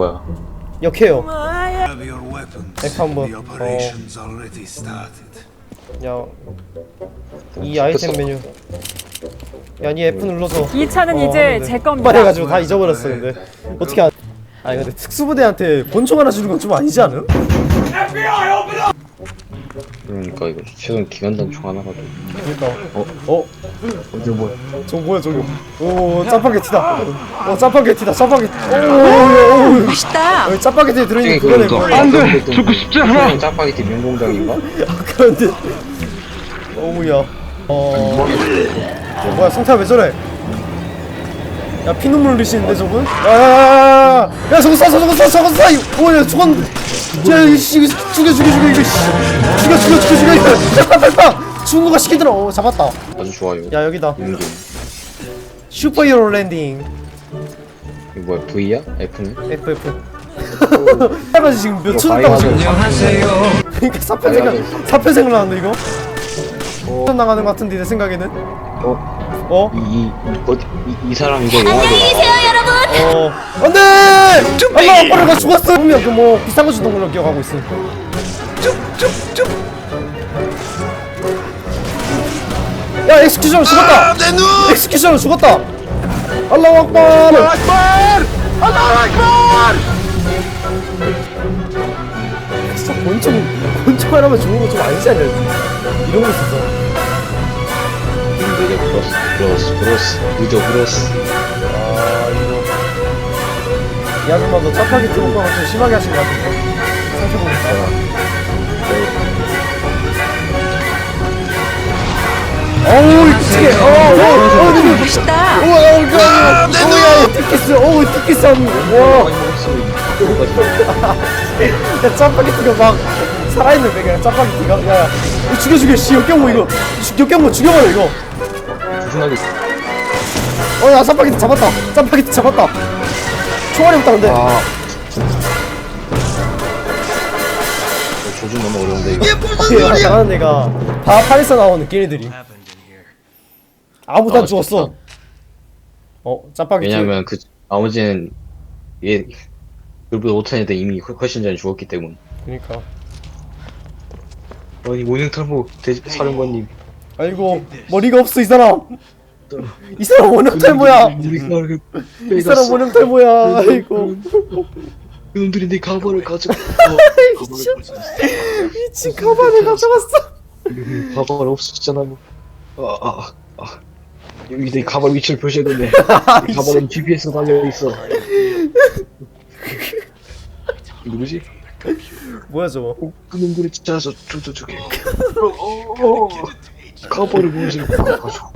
뭐야? 역해요. Have your weapons. F 한번. The operation's already started. 야, 이 아이템 메뉴. 야, 니 F 눌러서. 이 차는 어, 이제 하는데. 제 겁니다. 빨해가지고 다 잊어버렸어 근데 어떻게 안? 아니 근데 특수부대한테 권총 하나 주는 건 좀 아니지 않음? 그러니까 이거 최소한 기관단 총 하나라도. 그러니까 어? 어? 어디 뭐야? 저 뭐야 저기 오 짜파게티다 어 짜파게티다 짜파게티 오오오 맛있다. 여기 짜파게티에 들어있는 그거네 그거 그거 안돼 죽고 싶지 않아. 짜파게티 명공장인가? 그런데 어우야 어... 어 뭐야 성태야 왜 저래 야 피눈물 흘리시는데 저분? 야야야야야 야 저거 쏴 저거 쏴 저거 쏴 오야 죽었는데 야 이씨 이거 죽여 죽여 죽여 이거 씨. 죽여 죽여 죽여 빨리 빨리 빨리. 중국가 시키더라 어 잡았다. 아주 좋아요. 야 여기다. 이게 슈퍼히어로 랜딩. 이거 뭐야? V야? F는? FF 해가지 지금 몇초 됐다고 지금 그러니까 사편 생각 사편 생각나는데 이거? 어 나가는 것 같은데 내 생각에는? 어? 어? 이, 이, 이, 이, 이 사람 이거 영화도 어. 안돼! 알라 아빠가 죽었어? 분명 그뭐 비싼 거 주던 걸로 기억하고 있어 야 엑스큐션 죽었다. 엑스큐션 죽었다. 알라우 악발 진짜 권총 권총 하나만 주는 거좀 아니지 않냐? 이런 거 있어서. 이제 브로스 브로스 브로스 무조 브로스 아 이거. 이 아줌마도 짜파게티 먹방을 좀 심하게 하신 것 같은데. 생각해보니까 어, 맛있다. 우와 어우 어우야 티키스 어우 티키스 와야 짜파게티가 막 살아있는데 그냥 짜파게티가 야 이거 죽여 죽여 씨 역경모 이거. 죽- 역경모 죽여버려 이거. 무슨하게 어야 짜파게티 잡았다. 짜파게티 잡았다. 총알이 없다 근데. 아. 조준 너무 어려운데 이거. 얘가 잘하는 애가. 다 파리서 나오는 끼리들이 아무도 안 아, 죽었어. 어 짜파게티 왜냐면 그 나머지는 얘 그보다 못한 애들 이미 훨- 훨씬 전에 죽었기 때문 그니까. 아니 원형탈모 대 사령관님 아이고 머리가 없어 이 사람. 이 사람 원형탈모야. 우리 나를 이 사람 원형탈모야. 아이고. 그놈들이 내 가발을 가지고 미친 가방을 가져갔어. 가발 없었잖아 아, 아, 아. 여기 내 가발 위치를 표시해뒀네 이 가발은 GPS 달려 있어. 누구지? 뭐야 저거? 어, 그 놈들이 진짜 저, 저, 저, 저기 가발을 보여주고 가져